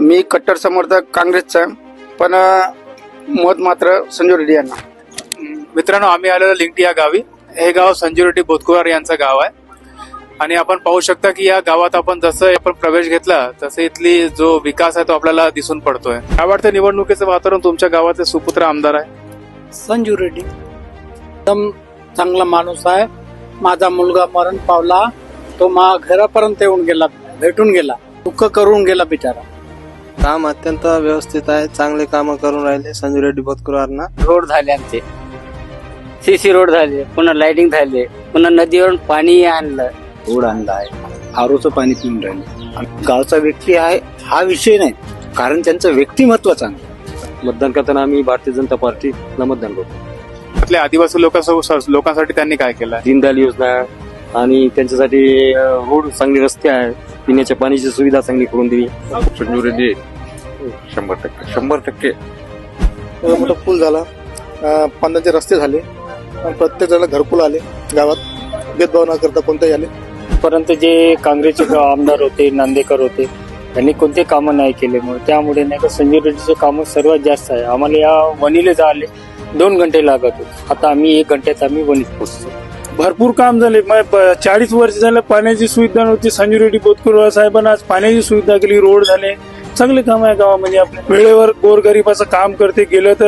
मी कट्टर समर्थक काँग्रेसचा आहे, पण मत मात्र संजू रेड्डी यांना. मित्रांनो आम्ही आलेलो लिंगटी या गावी. हे गाव संजू रेड्डी बोतकुवार यांचं गाव आहे. आणि आपण पाहू शकता की या गावात आपण जसं आपण प्रवेश घेतला तसं इथली जो विकास आहे तो आपल्याला दिसून पडतोय. काय वाटतं निवडणुकीचं वातावरण तुमच्या गावाचे सुपुत्र आमदार आहे? संजू रेड्डी. एकदम चांगला माणूस आहे. माझा मुलगा मरण पावला. तो मा घरापर्यंत येऊन गेला भेटून गेला. दुःख करून गेला बिचारा. काम अत्यंत व्यवस्थित आहे. चांगले काम करून राहिले. संजू रेड्डी बोतकुरवारना रोड झाले आमचे. सीसी रोड झाले. पुन्हा लाइटिंग झाले. पुन्हा नदीवरून पाणी आणलं. रोड आणला आहे. आरोचं पाणी पिऊन राहिले. आणि गावचा व्यक्ती आहे हा विषय नाही. कारण त्यांचं व्यक्तिमत्व चांगलं आहे. मतदान करताना आम्ही भारतीय जनता पार्टीला मतदान करतो. आपल्या आदिवासी लोकांसोबत लोकांसाठी त्यांनी काय केलं? आहे दीनदयाल योजना आणि त्यांच्यासाठी अं, रोड चांगले रस्ते आहे पिण्याच्या पाण्याची सुविधा चांगली करून दिली. संजू रेड्डी शंभर टक्के शंभर टक्के. एवढा मोठा पूल झाला. अं, पाण्याचे रस्ते झाले. प्रत्येक जणाला घरकुल आले गावात. भेदभाव न करता कोणतेही आले. परंतु जे काँग्रेसचे आमदार होते नांदेकर होते त्यांनी कोणते कामं नाही केले. मग त्यामुळे नाही का संजय रेड्डीचे कामं सर्वात जास्त आहे. आम्हाला या वणीले जायले दोन घंटे लागत होते. आता आम्ही एक घंट्यात आम्ही वणीत पोहोचतो. भरपूर काम झाले. चाळीस वर्ष झालं पाण्याची सुविधा नव्हती. संजू रेड्डी बोतकुरवार साहेबांना आज पाण्याची सुविधा केली रोड झाले. चांगले काम आहे गावामध्ये. आपल्या वेळेवर गोरगरिबाचं काम करते गेलं तर